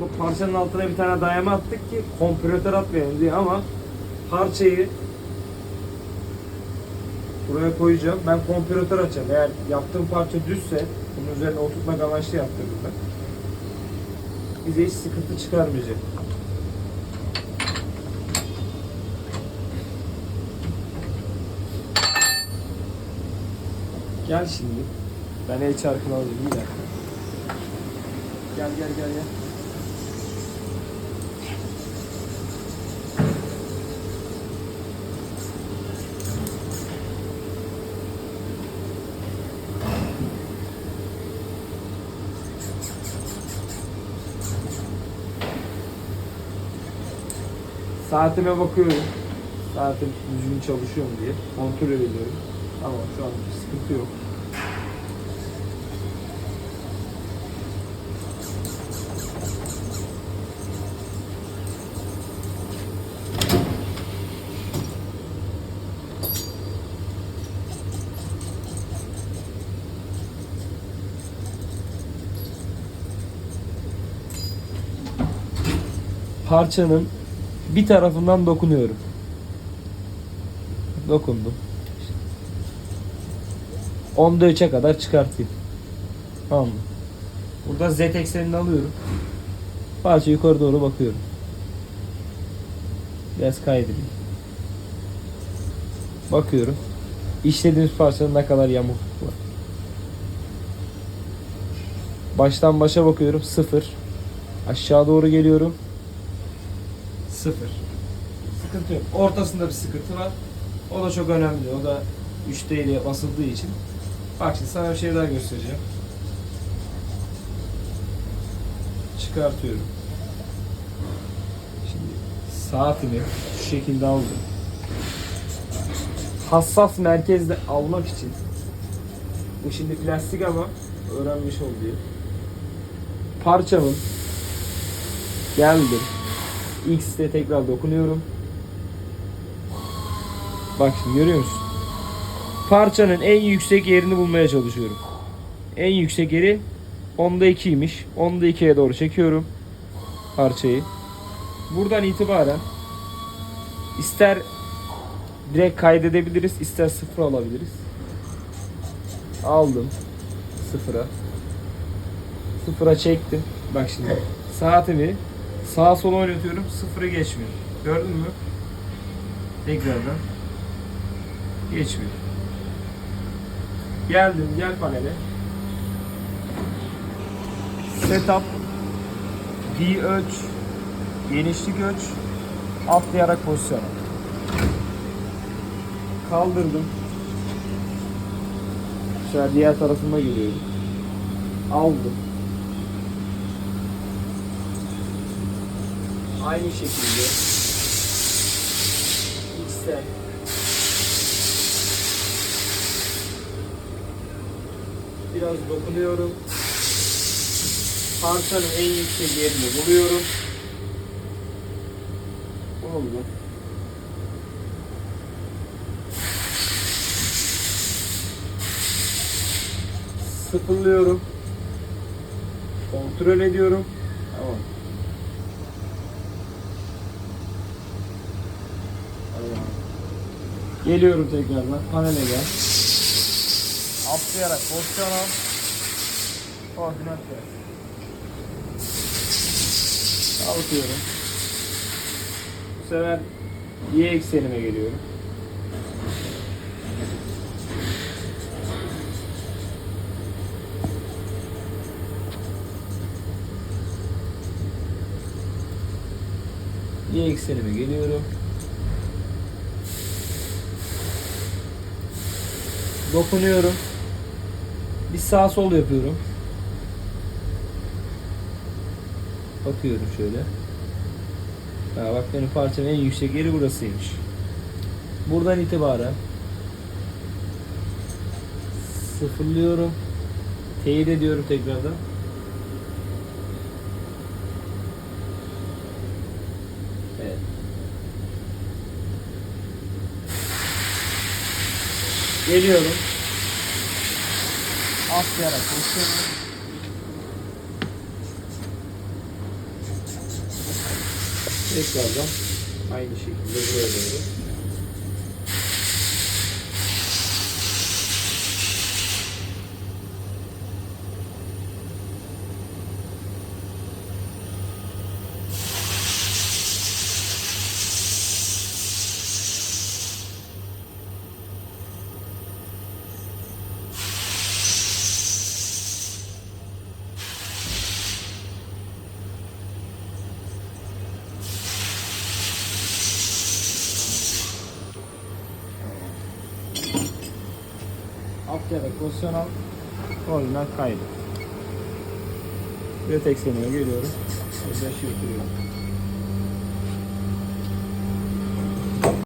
bu parçanın altına bir tane dayama attık ki kompresör atmayalım diye ama parçayı buraya koyacağım. Ben kompresör açacağım. Eğer yaptığım parça düzse bunun üzerine oturtmak amaçlı yaptırdım ben. Bize hiç sıkıntı çıkarmayacak. Gel şimdi. Ben el çarkını alayım bir dakika. Gel gel gel gel. Saatime bakıyorum. Saatim düzgün çalışıyor mu diye kontrol ediyorum. Tamam şu an sıkıntı yok. Parçanın bir tarafından dokunuyorum. Dokundum. Onda 3'e kadar çıkartayım. Tamam mı? Burada Z eksenini alıyorum. Parça yukarı doğru bakıyorum. Biraz kaydırayım. Bakıyorum. İşlediğimiz parçanın ne kadar yamukluk var. Baştan başa bakıyorum. Sıfır. Aşağı doğru geliyorum. Sıfır. Sıkıntı yok. Ortasında bir sıkıntı var. O da çok önemli. O da 3D ile basıldığı için. Bak şimdi sana bir şey daha göstereceğim. Çıkartıyorum. Şimdi saatimi şu şekilde aldım. Hassas merkezde almak için bu şimdi plastik ama öğrenmiş ol diye. Parçamın geldim. X'te tekrar dokunuyorum. Bak şimdi görüyor musun? Parçanın en yüksek yerini bulmaya çalışıyorum. En yüksek yeri onda 2'ymiş. Onda 2'ye doğru çekiyorum parçayı. Buradan itibaren ister direkt kaydedebiliriz, ister sıfır alabiliriz. Aldım sıfıra. Sıfıra çektim. Bak şimdi saatimi sağa sola oynatıyorum, sıfırı geçmiyor. Gördün mü? Tekrardan geçmiyor. Geldim, gel panele. Setup, D ölç, genişlik ölç, atlayarak pozisyon al. Kaldırdım. Şöyle diğer tarafıma geliyorum. Aldım. Aynı şekilde X'ten biraz dokunuyorum. Parçanın en yüksek yerini buluyorum. Oldu. Sıfırlıyorum. Kontrol ediyorum. Tamam. Geliyorum tekrardan. Panele gel. Atlayarak pozisyon al. Koordinat ver. Kalkıyorum. Bu sefer y eksenime geliyorum. Y eksenime geliyorum. Dokunuyorum. Bir sağ sol yapıyorum. Bakıyorum şöyle. Ha bak benim parçanın en yüksek yeri burasıymış. Buradan itibaren sıfırlıyorum. Teyit ediyorum tekrardan. Evet. Geliyorum. Atlayarak koşuyorum. Tekrardan aynı şekilde buraya doğru. Alt yere pozisyon al. Orijinal kaydı. Ve tek seneye geliyorum. Burada şirkeliyorum.